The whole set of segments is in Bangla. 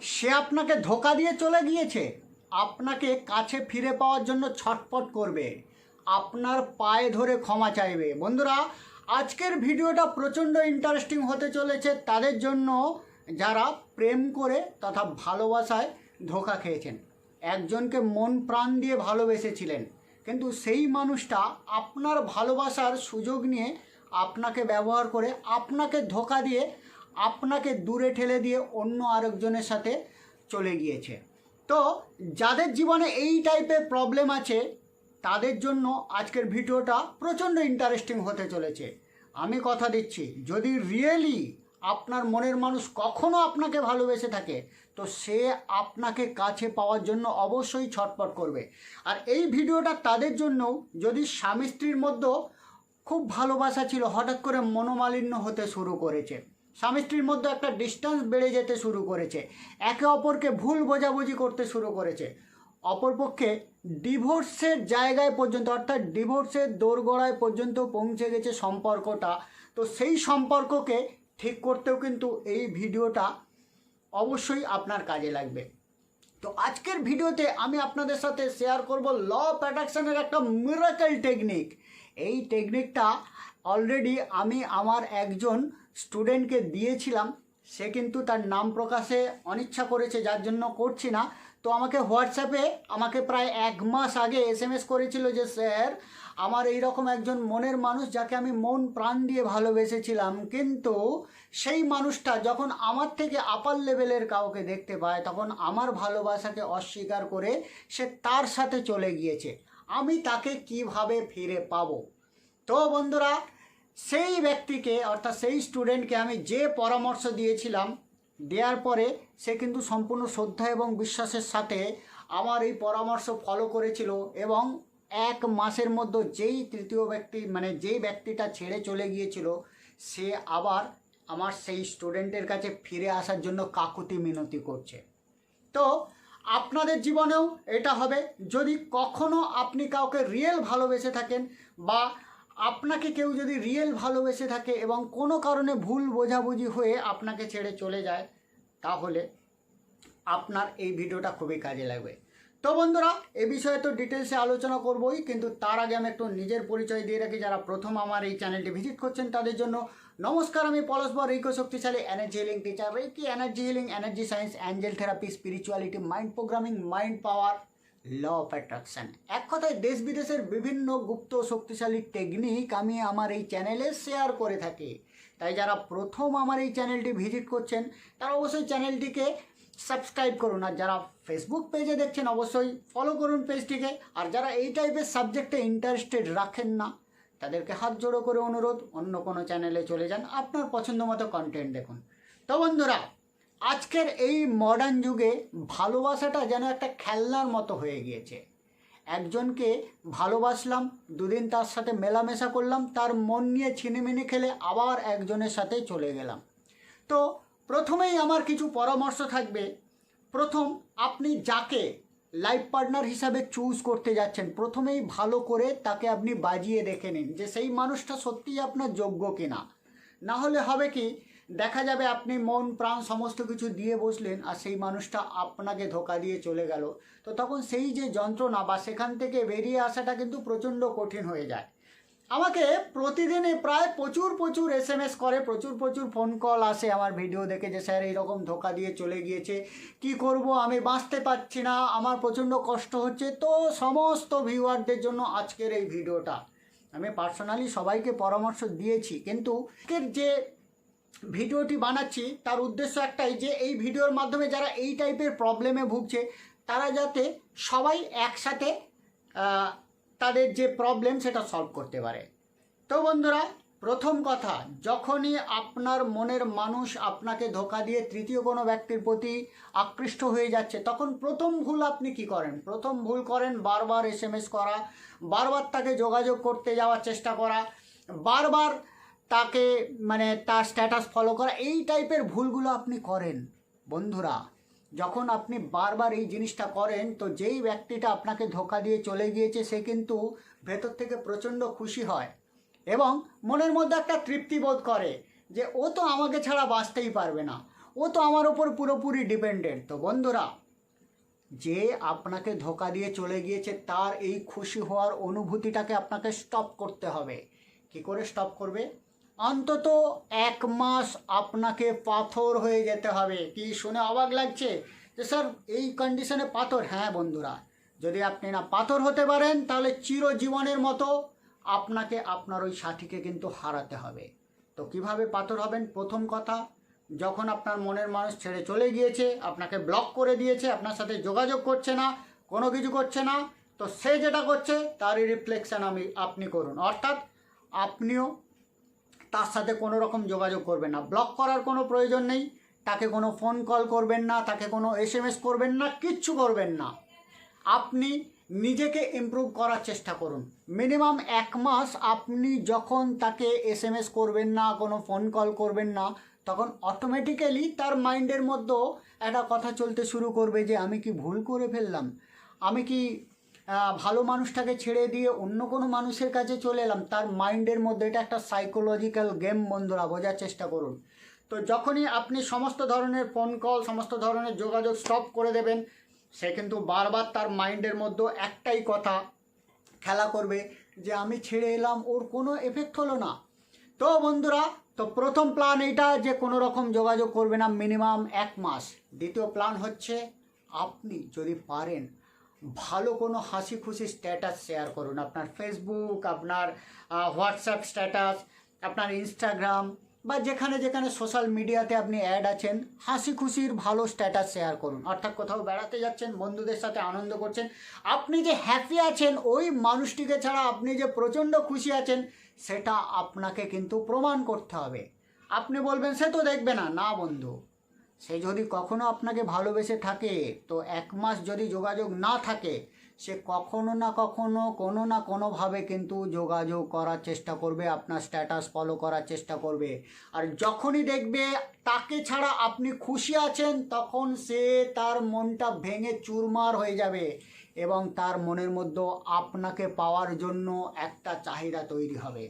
সে আপনাকে ধোকা দিয়ে চলে গিয়েছে। আপনাকে কাছে ফিরে পাওয়ার জন্য ছটপট করবে। আপনার পায়ে ধরে ক্ষমা চাইবে। বন্ধুরা, আজকের ভিডিওটা প্রচণ্ড ইন্টারেস্টিং হতে চলেছে। তাদের জন্য যারা প্রেম করে তথা ভালোবাসায় ধোকা খেয়েছেন, একজনকে মন প্রাণ দিয়ে ভালোবেসেছিলেন। কিন্তু সেই মানুষটা আপনার ভালোবাসার সুযোগ নিয়ে আপনাকে ব্যবহার করে আপনাকে ধোকা দিয়ে আপনাকে দূরে ঠেলে দিয়ে অন্য আরেকজনের সাথে চলে গিয়েছে। তো যাদের জীবনে এই টাইপের প্রবলেম আছে, তাদের জন্য আজকের ভিডিওটা প্রচণ্ড ইন্টারেস্টিং হতে চলেছে। আমি কথা দিচ্ছি, যদি রিয়েলি আপনার মনের মানুষ কখনো আপনাকে ভালোবেসে থাকে, তো সে আপনাকে কাছে পাওয়ার জন্য অবশ্যই ছটপট করবে। আর এই ভিডিওটা তাদের জন্য যদি স্বামী স্ত্রীর মধ্যে খুব ভালোবাসা ছিল, হঠাৎ করে মনোমালিন্য হতে শুরু করেছে। স্বামী স্ত্রীর মধ্যে একটা ডিস্টেন্স বেড়ে যেতে শুরু করেছে। একে অপরকে ভুল বোঝাবুঝি করতে শুরু করেছে। অপরপক্ষে ডিভোর্সের জায়গায় পর্যন্ত, অর্থাৎ ডিভোর্সের দোরগোড়ায় পর্যন্ত পৌঁছে গেছে সম্পর্কটা। তো সেই সম্পর্ককে ঠিক করতেও কিন্তু এই ভিডিওটা অবশ্যই আপনার কাজে লাগবে। তো আজকের ভিডিওতে আমি আপনাদের সাথে শেয়ার করব ল অফ একটা মিরাকেল টেকনিক এই টেকনিকটা অলরেডি আমি আমার একজন স্টুডেন্টকে দিয়েছিলাম, সে কিন্তু তার নাম প্রকাশে অনিচ্ছা করেছে, যার জন্য করছি না। তো আমাকে হোয়াটসঅ্যাপে আমাকে প্রায় এক মাস আগে এস এম এস করেছিল যে, স্যার, আমার এই রকম একজন মনের মানুষ যাকে আমি মন প্রাণ দিয়ে ভালোবেসেছিলাম, কিন্তু সেই মানুষটা যখন আমার থেকে আপার লেভেলের কাউকে দেখতে পায়, তখন আমার ভালোবাসাকে অস্বীকার করে সে তার সাথে চলে গিয়েছে। আমি তাকে কীভাবে ফিরে পাবো? তো বন্ধুরা সেই ব্যক্তিকে, অর্থাৎ সেই স্টুডেন্টকে আমি যে পরামর্শ দিয়েছিলাম, দেওয়ার পরে সে কিন্তু সম্পূর্ণ শ্রদ্ধা এবং বিশ্বাসের সাথে আমার এই পরামর্শ ফলো করেছিল এবং এক মাসের মধ্যে যেই তৃতীয় ব্যক্তি মানে যেই ব্যক্তিটা ছেড়ে চলে গিয়েছিল, সে আবার আমার সেই স্টুডেন্টের কাছে ফিরে আসার জন্য কাকুতি মিনতি করছে। তো আপনাদের জীবনেও এটা হবে। যদি কখনো আপনি কাউকে রিয়েল ভালোবেসে থাকেন বা আপনাকে কেউ যদি রিয়েল ভালোবেসে থাকে এবং কোনো কারণে ভুল বোঝাবুঝি হয়ে আপনাকে ছেড়ে চলে যায়, তাহলে আপনার এই ভিডিওটা খুবই কাজে লাগবে। তো বন্ধুরা, এ বিষয়ে তো ডিটেলসে আলোচনা করবই, কিন্তু তার আগে আমি একটু নিজের পরিচয় দিয়ে রাখি। যারা প্রথম আমার এই চ্যানেলটি ভিজিট করছেন, তাদের জন্য নমস্কার। আমি পলসবর রিকো শক্তিশালী energy healing teacher reiki energy healing energy science angel therapy spirituality mind programming mind power law of attraction এক কথায় দেশ বিদেশের বিভিন্ন গুপ্ত শক্তিশালী টেকনিক আমি আমার এই চ্যানেলে শেয়ার করে থাকি। তাই যারা প্রথম আমার এই চ্যানেলটি ভিজিট করছেন, তারা অবশ্যই চ্যানেলটিকে সাবস্ক্রাইব করুন। আর যারা ফেসবুক পেজে দেখছেন, অবশ্যই ফলো করুন পেজটিকে আর যারা এই টাইপের সাবজেক্টে ইন্টারেস্টেড রাখেন না, তাদেরকে হাত জোড়ো করে অনুরোধ, অন্য কোনো চ্যানেলে চলে যান। আপনার পছন্দ মতো কন্টেন্ট দেখুন। তো বন্ধুরা আজকের এই মডার্ন যুগে ভালোবাসাটা যেন একটা খেলনার মতো হয়ে গিয়েছে। একজনকে ভালোবাসলাম, দুদিন তার সাথে মেলামেশা করলাম, তার মন নিয়ে ছিনিমিনি খেলে আবার একজনের সাথে চলে গেলাম। তো প্রথমেই আমার কিছু পরামর্শ থাকবে। প্রথম, আপনি যাকে লাইফ পার্টনার হিসাবে চুজ করতে যাচ্ছেন, প্রথমেই ভালো করে তাকে আপনি বাজিয়ে দেখে নিন যে সেই মানুষটা সত্যিই আপনার যোগ্য কিনা। না হলে হবে কি দেখা যাবে আপনি মন প্রাণ সমস্ত কিছু দিয়ে বসলেন আর সেই মানুষটা আপনাকে ধোকা দিয়ে চলে গেল। তো তখন সেই যে যন্ত্রণা বা সেখান থেকে বেরিয়ে আসাটা কিন্তু প্রচণ্ড কঠিন হয়ে যায়। আমাকে প্রতিদিনে প্রায় প্রচুর প্রচুর এস এম এস করে, প্রচুর প্রচুর ফোন কল আসে আমার ভিডিও দেখে যে, স্যার, এইরকম ধোকা দিয়ে চলে গিয়েছে, কি করব? আমি বাঁচতে পারছি না, আমার প্রচণ্ড কষ্ট হচ্ছে। তো সমস্ত ভিউয়ারদের জন্য আজকের এই ভিডিওটা আমি পার্সোনালি সবাইকে পরামর্শ দিয়েছি, কিন্তু যে ভিডিওটি বানাচ্ছি, তার উদ্দেশ্য একটাই যে এই ভিডিওর মাধ্যমে যারা এই টাইপের প্রবলেমে ভুগছে, তারা যাতে সবাই একসাথে তাদের যে প্রবলেম সেটা সলভ করতে পারে। তো বন্ধুরা, প্রথম কথা, যখনই আপনার মনের মানুষ আপনাকে ধোকা দিয়ে তৃতীয় কোনো ব্যক্তির প্রতি আকৃষ্ট হয়ে যাচ্ছে, তখন প্রথম ভুল আপনি কি করেন? প্রথম ভুল করেন বারবার এস করা, বারবার তাকে যোগাযোগ করতে যাওয়ার চেষ্টা করা, বারবার তাকে মানে তার স্ট্যাটাস ফলো করা, এই টাইপের ভুলগুলো আপনি করেন। বন্ধুরা, যখন আপনি বারবার এই জিনিসটা করেন, তো যেই ব্যক্তিটা আপনাকে ধোকা দিয়ে চলে গিয়েছে, সে কিন্তু ভেতর থেকে প্রচণ্ড খুশি হয় এবং মনের মধ্যে একটা তৃপ্তি বোধ করে যে, ও তো আমাকে ছাড়া বাঁচতেই পারবে না। ও তো আমার ওপর পুরোপুরি ডিপেন্ডেন্ট তো বন্ধুরা, যে আপনাকে ধোকা দিয়ে চলে গিয়েছে, তার এই খুশি হওয়ার অনুভূতিটাকে আপনাকে স্টপ করতে হবে। কি করে স্টপ করবে? অন্তত এক মাস আপনাকে পাথর হয়ে যেতে হবে। কি শুনে অবাক লাগছে? যে স্যার, এই কন্ডিশনে পাথর? হ্যাঁ বন্ধুরা, যদি আপনি না পাথর হতে পারেন, তাহলে চিরজীবনের মতো আপনাকে আপনার ওই সাথীকে কিন্তু হারাতে হবে। তো কীভাবে পাথর হবেন? প্রথম কথা, যখন আপনার মনের মানুষ ছেড়ে চলে গিয়েছে, আপনাকে ব্লক করে দিয়েছে, আপনার সাথে যোগাযোগ করছে না, কোনো কিছু করছে না, তো সে যেটা করছে, তারই রিফ্লেকশন আমি, আপনি করুন। অর্থাৎ, আপনিও তার সাথে কোনো রকম যোগাযোগ করবেন না। ব্লক করার কোনো প্রয়োজন নেই। তাকে কোনো ফোন কল করবেন না, তাকে কোনো এস করবেন না, কিচ্ছু করবেন না। আপনি নিজেকে ইমপ্রুভ করার চেষ্টা করুন। মিনিমাম এক মাস আপনি যখন তাকে এস করবেন না, কোনো ফোন কল করবেন না, তখন অটোমেটিক্যালি তার মাইন্ডের মধ্যেও একটা কথা চলতে শুরু করবে যে, আমি কি ভুল করে ফেললাম? আমি কি ভালো মানুষটাকে ছেড়ে দিয়ে অন্য কোনো মানুষের কাছে চলে এলাম, তার মাইন্ডের মধ্যে এটা একটা সাইকোলজিক্যাল গেম বন্ধুরা, বোঝার চেষ্টা করুন। তো যখনই আপনি সমস্ত ধরনের ফোন কল সমস্ত ধরনের যোগাযোগ স্টপ করে দেবেন, সে কিন্তু বারবার তার মাইন্ডের মধ্যে একটাই কথা খেলা করবে যে, আমি ছেড়ে এলাম, ওর কোনো এফেক্ট হলো না। তো বন্ধুরা, তো প্রথম প্ল্যান এইটা যে, কোনো রকম যোগাযোগ করবে না মিনিমাম এক মাস। দ্বিতীয় প্ল্যান হচ্ছে, আপনি যদি পারেন ভালো কোনো হাসি খুশি স্ট্যাটাস শেয়ার করুন। আপনার ফেসবুক আপনার হোয়াটসঅ্যাপ স্ট্যাটাস আপনার ইনস্টাগ্রাম বা যেখানে যেখানে সোশ্যাল মিডিয়াতে আপনি অ্যাড আছেন হাসি খুশির ভালো স্ট্যাটাস শেয়ার করুন। অর্থাৎ কোথাও বেড়াতে যাচ্ছেন, বন্ধুদের সাথে আনন্দ করছেন, আপনি যে হ্যাপি আছেন, ওই মানুষটিকে ছাড়া আপনি যে প্রচণ্ড খুশি আছেন, সেটা আপনাকে কিন্তু প্রমাণ করতে হবে। আপনি বলবেন, সে তো দেখবে না। না, বন্ধু। সে যদি কখনো আপনাকে ভালোবেসে থাকে, তো এক মাস যদি যোগাযোগ না থাকে, সে কখনো না কখনো, কোনো না কোনোভাবে কিন্তু যোগাযোগ করার চেষ্টা করবে, আপনার স্ট্যাটাস ফলো করার চেষ্টা করবে। আর যখনই দেখবে তাকে ছাড়া আপনি খুশি আছেন, তখন সে তার মনটা ভেঙে চুরমার হয়ে যাবে এবং তার মনের মধ্যে আপনাকে পাওয়ার জন্য একটা চাহিদা তৈরি হবে।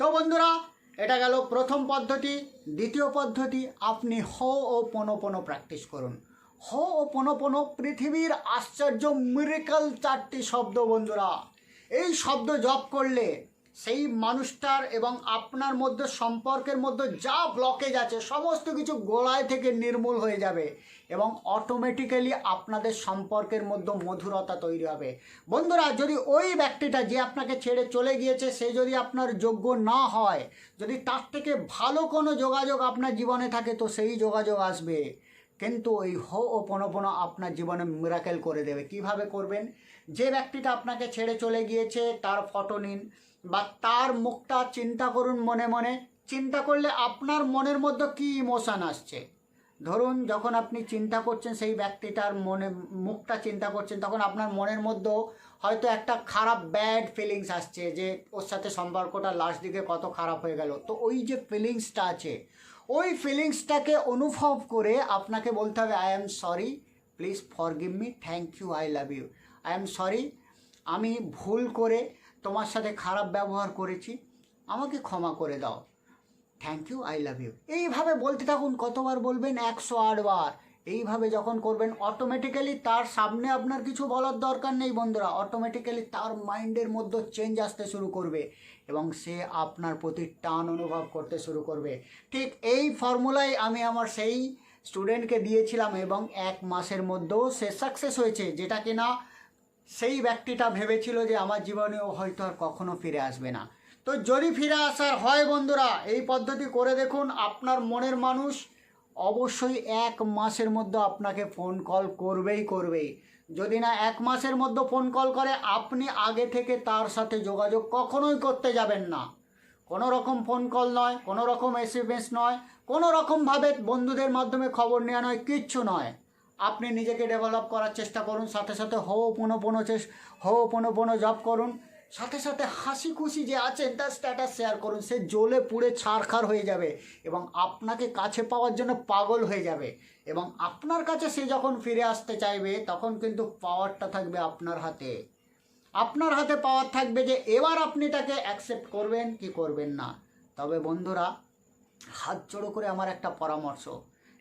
তো বন্ধুরা এটা গেল প্রথম পদ্ধতি। দ্বিতীয় পদ্ধতি, আপনি হ ও পনো প্র্যাকটিস করুন। হ ও পনো পৃথিবীর আশ্চর্য মিরিকাল চারটি শব্দ, বন্ধুরা। এই শব্দ জপ করলে সেই মানুষটার এবং আপনার মধ্যে সম্পর্কের মধ্যে যা ব্লকেজ আছে, সমস্ত কিছু গোড়ায় থেকে নির্মূল হয়ে যাবে এবং অটোমেটিক্যালি আপনাদের সম্পর্কের মধ্যে মধুরতা তৈরি হবে। বন্ধুরা, যদি ওই ব্যক্তিটা যে আপনাকে ছেড়ে চলে গিয়েছে, সে যদি আপনার যোগ্য না হয়, যদি তার থেকে ভালো কোনো যোগাযোগ আপনার জীবনে থাকে, তো সেই যোগাযোগ আসবে। কিন্তু ওই হো ও পনপনো আপনার জীবনে মিরাকেল করে দেবে। কীভাবে করবেন? যে ব্যক্তিটা আপনাকে ছেড়ে চলে গিয়েছে, তার ফটো নিন। বা তার মুখটা চিন্তা করুন মনে মনে। চিন্তা করলে আপনার মনের মধ্যে কী ইমোশান আসছে? ধরুন, যখন আপনি চিন্তা করছেন সেই ব্যক্তিটার মনে, মুখটা চিন্তা করছেন, তখন আপনার মনের মধ্যেও হয়তো একটা খারাপ ব্যাড ফিলিংস আসছে যে ওর সাথে সম্পর্কটা লাস্ট দিকে কত খারাপ হয়ে গেল। তো ওই যে ফিলিংসটা আছে, ওই ফিলিংসটাকে অনুভব করে আপনাকে বলতে হবে I am sorry please forgive me thank you I love you I am sorry আমি ভুল করে তোমার সাথে খারাপ ব্যবহার করেছি, আমাকে ক্ষমা করে দাও। Thank you I love you এইভাবে বলতে থাকুন, কতবার বলবেন? একশো বার। এইভাবে যখন করবেন অটোমেটিক্যালি তার সামনে আপনার কিছু বলার দরকার নেই বন্ধুরা। অটোমেটিক্যালি তার মাইন্ডের মধ্যে চেঞ্জ আসতে শুরু করবে এবং সে আপনার প্রতি টান অনুভব করতে শুরু করবে। ঠিক এই ফর্মুলাই আমি আমার সেই স্টুডেন্টকে দিয়েছিলাম এবং এক মাসের মধ্যেও সে সাকসেস হয়েছে, যেটা কিনা সেই ব্যক্তিটা ভেবেছিল যে আমার জীবনেও হয়তো আর কখনো ফিরে আসবে না। তো যদি ফিরে আসার হয় বন্ধুরা, এই পদ্ধতি করে দেখুন, আপনার মনের মানুষ অবশ্যই এক মাসের মধ্যে আপনাকে ফোন কল করবেই করবেই যদি না এক মাসের মধ্যে ফোন কল করে, আপনি আগে থেকে তার সাথে যোগাযোগ কখনোই করতে যাবেন না। কোনো রকম ফোন কল নয়, কোনো রকম এসএমএস নয়, কোনো রকমভাবে বন্ধুদের মাধ্যমে খবর নেওয়া নয়, কিচ্ছু নয়। আপনি নিজেকে ডেভেলপ করার চেষ্টা করুন, সাথে সাথে হো পুনো পুনো হো পুনো পুনো জব করুন। সাথে সাথে হাসি খুশি যে আছেন, তার স্ট্যাটাস শেয়ার করুন। সে জ্বলে পুড়ে ছাড়খার হয়ে যাবে এবং আপনাকে কাছে পাওয়ার জন্য পাগল হয়ে যাবে। এবং আপনার কাছে সে যখন ফিরে আসতে চাইবে, তখন কিন্তু পাওয়ারটা থাকবে আপনার হাতে। আপনার হাতে পাওয়ার থাকবে যে এবার আপনি তাকে অ্যাকসেপ্ট করবেন কি করবেন না। তবে বন্ধুরা, হাত জোড়ো করে আমার একটা পরামর্শ।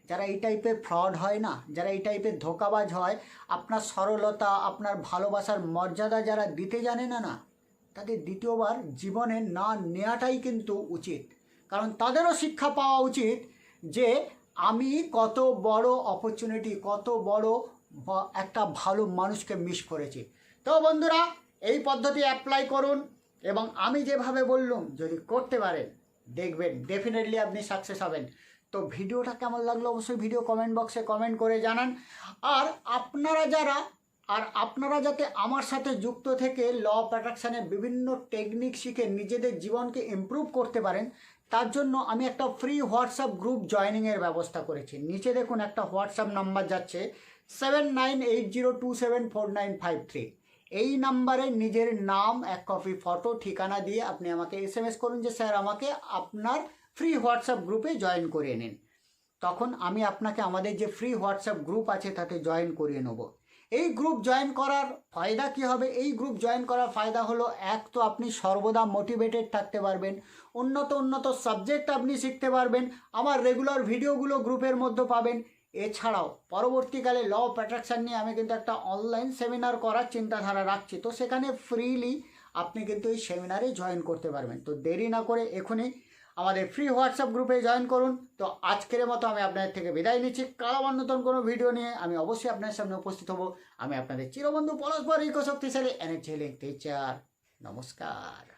যারা এই টাইপের ফ্রড হয় না, যারা এই টাইপের ধোকাবাজ হয়, আপনার সরলতা, আপনার ভালোবাসার মর্যাদা যারা দিতে জানে না না, তাদের দ্বিতীয়বার জীবনে না নেওয়াটাই কিন্তু উচিত। কারণ তাদেরও শিক্ষা পাওয়া উচিত যে, আমি কত বড় অপরচুনিটি কত বড় একটা ভালো মানুষকে মিস করেছি। তো বন্ধুরা, এই পদ্ধতি অ্যাপ্লাই করুন এবং আমি যেভাবে বললুম, যদি করতে পারেন, দেখবেন ডেফিনেটলি আপনি সাকসেস হবেন। তো ভিডিওটা কেমন লাগল অবশ্যই ভিডিও কমেন্ট বক্সে কমেন্ট করে জানান। আর আপনারা যারা, আর আপনারা যাতে আমার সাথে যুক্ত থেকে ল অফ অ্যাট্রাকশানের বিভিন্ন টেকনিক শিখে নিজেদের জীবনকে ইমপ্রুভ করতে পারেন, তার জন্য আমি একটা ফ্রি হোয়াটসঅ্যাপ গ্রুপ জয়েনিংয়ের ব্যবস্থা করেছি। নিচে দেখুন একটা হোয়াটসঅ্যাপ নাম্বার যাচ্ছে seven nine eight zero two seven four nine five three এই নাম্বারে নিজের নাম, এক কপি ফটো ঠিকানা দিয়ে আপনি আমাকে এস এম এস করুন যে, স্যার, আমাকে আপনার ফ্রি হোয়াটসঅ্যাপ গ্রুপে জয়েন করিয়ে নিন। তখন আমি আপনাকে আমাদের যে ফ্রি হোয়াটসঅ্যাপ গ্রুপ আছে, তাতে জয়েন করিয়ে নেব। এই গ্রুপ জয়েন করার ফায়দা কি হবে? এই গ্রুপ জয়েন করার ফায়দা হলো, এক তো আপনি সর্বদা মোটিভেটেড থাকতে পারবেন, উন্নত উন্নত সাবজেক্ট আপনি শিখতে পারবেন আমার রেগুলার ভিডিওগুলো গ্রুপের মধ্যে পাবেন এছাড়াও পরবর্তীকালে ল অফ অ্যাট্রাকশান নিয়ে আমি কিন্তু একটা অনলাইন সেমিনার করার চিন্তাধারা রাখছি। তো সেখানে ফ্রিলি আপনি কিন্তু এই সেমিনারে জয়েন করতে পারবেন। তো দেরি না করে এখনই আমাদের ফ্রি হোয়াটসঅ্যাপ গ্রুপে জয়েন করুন। তো আজকের মতো আমি আপনাদের থেকে বিদায় নিচ্ছি। কারও নতুন কোনো ভিডিও নিয়ে আমি অবশ্যই আপনার সামনে উপস্থিত হব। আমি আপনাদের চিরবন্ধু পরস্পর ইকো শক্তিশালী এনার্জি টিচার নমস্কার।